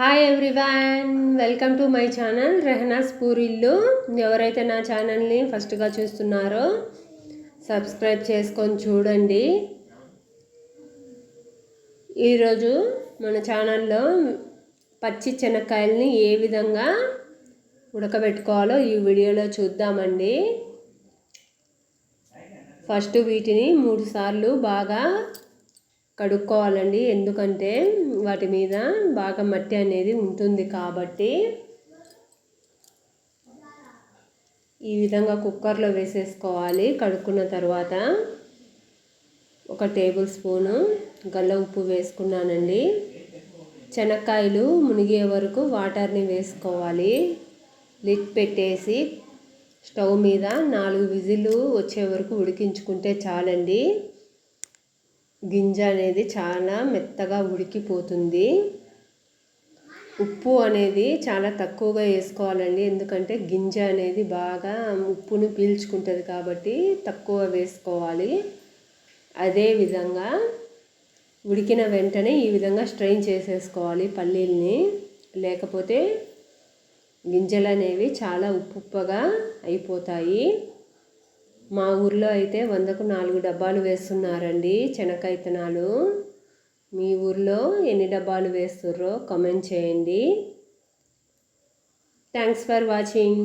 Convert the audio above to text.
Hi everyone welcome to my channel Rehana's Poorillu ఎవరైతే నా ఛానల్ని ఫస్ట్గా చూస్తున్నారో సబ్స్క్రైబ్ చేసుకొని చూడండి. ఈరోజు మన ఛానల్లో పచ్చి శనక్కాయలని ఏ విధంగా ఉడకబెట్టుకోవాలో ఈ వీడియోలో చూద్దామండి. ఫస్ట్ వీటిని మూడు సార్లు బాగా కడుక్కోవాలండి. ఎందుకంటే వాటి మీద బాగా మట్టి అనేది ఉంటుంది కాబట్టి ఈ విధంగా కుక్కర్లో వేసేసుకోవాలి. కడుక్కున్న తర్వాత ఒక టేబుల్ స్పూను గల్ల ఉప్పు వేసుకున్నానండి. శనక్కాయలు మునిగే వరకు వాటర్ని వేసుకోవాలి. లిట్ పెట్టేసి స్టవ్ మీద నాలుగు విజిల్లు వచ్చే వరకు ఉడికించుకుంటే చాలండి. గింజ అనేది చాలా మెత్తగా ఉడికిపోతుంది. ఉప్పు అనేది చాలా తక్కువగా వేసుకోవాలండి. ఎందుకంటే గింజ అనేది బాగా ఉప్పును పీల్చుకుంటుంది కాబట్టి తక్కువ వేసుకోవాలి. అదే విధంగా ఉడికిన వెంటనే ఈ విధంగా స్ట్రెయిన్ చేసేసుకోవాలి పల్లీల్ని. లేకపోతే గింజలు అనేవి చాలా ఉప్పుగా అయిపోతాయి. మా ఊర్లో అయితే వందకు నాలుగు డబ్బాలు వేస్తున్నారండి శనక్కాయ విత్తనాలు మీ ఊర్లో ఎన్ని డబ్బాలు వేస్తుర్రో కమెంట్ చేయండి. Thanks for watching